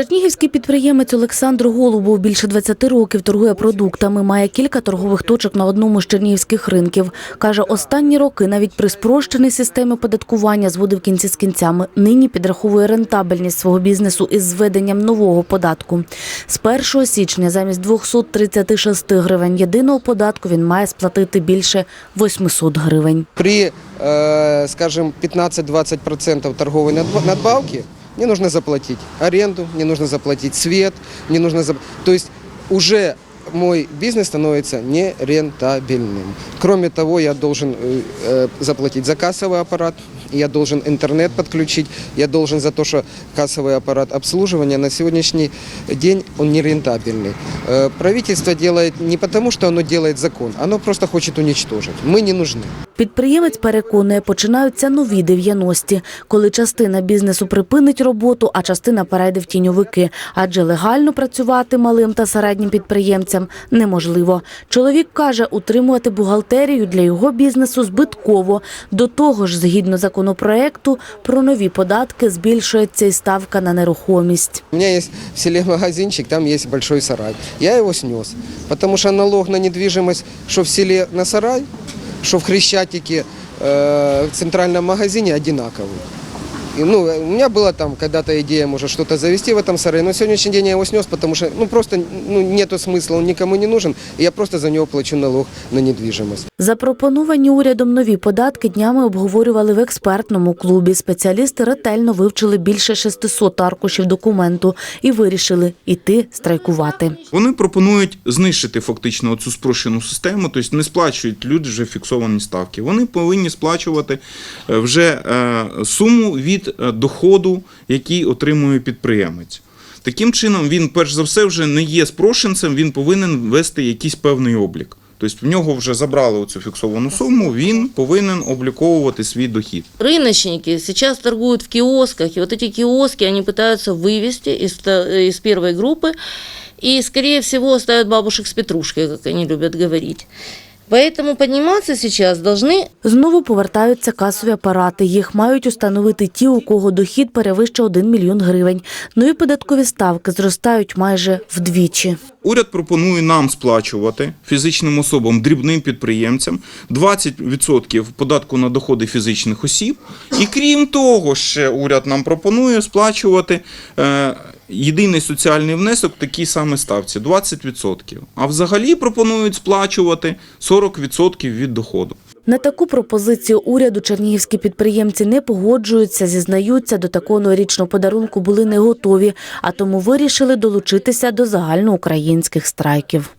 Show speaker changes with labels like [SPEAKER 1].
[SPEAKER 1] Чернігівський підприємець Олександр Голубов більше 20 років торгує продуктами, має кілька торгових точок на одному з чернігівських ринків. Каже, останні роки навіть при спрощеній системі оподаткування зводив кінці з кінцями. Нині підраховує рентабельність свого бізнесу із зведенням нового податку. З 1 січня замість 236 гривень єдиного податку він має сплатити більше 800 гривень.
[SPEAKER 2] При, э, скажем, 15-20% торговой надба- надбавки мне нужно заплатить аренду, мне нужно заплатить свет, мне нужно... зап- То есть уже мой бизнес становится нерентабельным. Кроме того, я должен э, э, заплатить за кассовый аппарат, я должен интернет подключить, я должен за то, что кассовый аппарат обслуживания на сегодняшний день он нерентабельный. Э, Правительство делает не потому, что оно делает закон, оно просто хочет уничтожить. Мы не нужны.
[SPEAKER 1] Підприємець переконує, починаються нові 90-ті, коли частина бізнесу припинить роботу, а частина перейде в тіньовики. Адже легально працювати малим та середнім підприємцям неможливо. Чоловік каже, утримувати бухгалтерію для його бізнесу збитково. До того ж, згідно законопроекту, про нові податки збільшується і ставка на нерухомість.
[SPEAKER 2] У мене є в селі магазинчик, там є великий сарай. Я його снес, тому що налог на недвижимость, що в селі на сарай, що в Хрещатике, э, в центральному магазині одинаковый И, ну, у меня была там когда-то идея, может, что-то завести в этом сарае, но на сегодняшний день я его снес, потому что, ну, просто ну, нету смысла, он никому не нужен, и я просто за него плачу налог на недвижимость.
[SPEAKER 1] Запропоновані урядом нові податки днями обговорювали в експертному клубі. Спеціалісти ретельно вивчили більше 600 аркушів документу і вирішили іти страйкувати.
[SPEAKER 3] Вони пропонують знищити фактично цю спрощену систему, тобто не сплачують люди вже фіксовані ставки. Вони повинні сплачувати е, вже е, суму від е, доходу, який отримує підприємець. Таким чином, він, перш за все, вже не є спрошенцем, він повинен вести якийсь певний облік. Тобто в нього вже забрали оцю фіксовану суму, він повинен обліковувати свій дохід.
[SPEAKER 4] Рыночники сейчас торгуют в киосках, и вот эти киоски они пытаются вывести из, та- из первой группы, и, скорее всего, ставят бабушек с петрушкой, как они любят говорить. Поэтому подниматься сейчас должны
[SPEAKER 1] Знову повертаються касові апарати. Їх мають установити ті, у кого дохід перевищує 1 мільйон гривень. Нові податкові ставки зростають майже вдвічі.
[SPEAKER 3] Уряд пропонує нам сплачувати фізичним особам, дрібним підприємцям 20% податку на доходи фізичних осіб. І крім того, ще уряд нам пропонує сплачувати е, єдиний соціальний внесок в такій самій ставці 20%. А взагалі пропонують сплачувати 40% від доходу.
[SPEAKER 1] На таку пропозицію уряду чернігівські підприємці не погоджуються, зізнаються, до такого новорічного подарунку були не готові, а тому вирішили долучитися до загальноукраїнських страйків.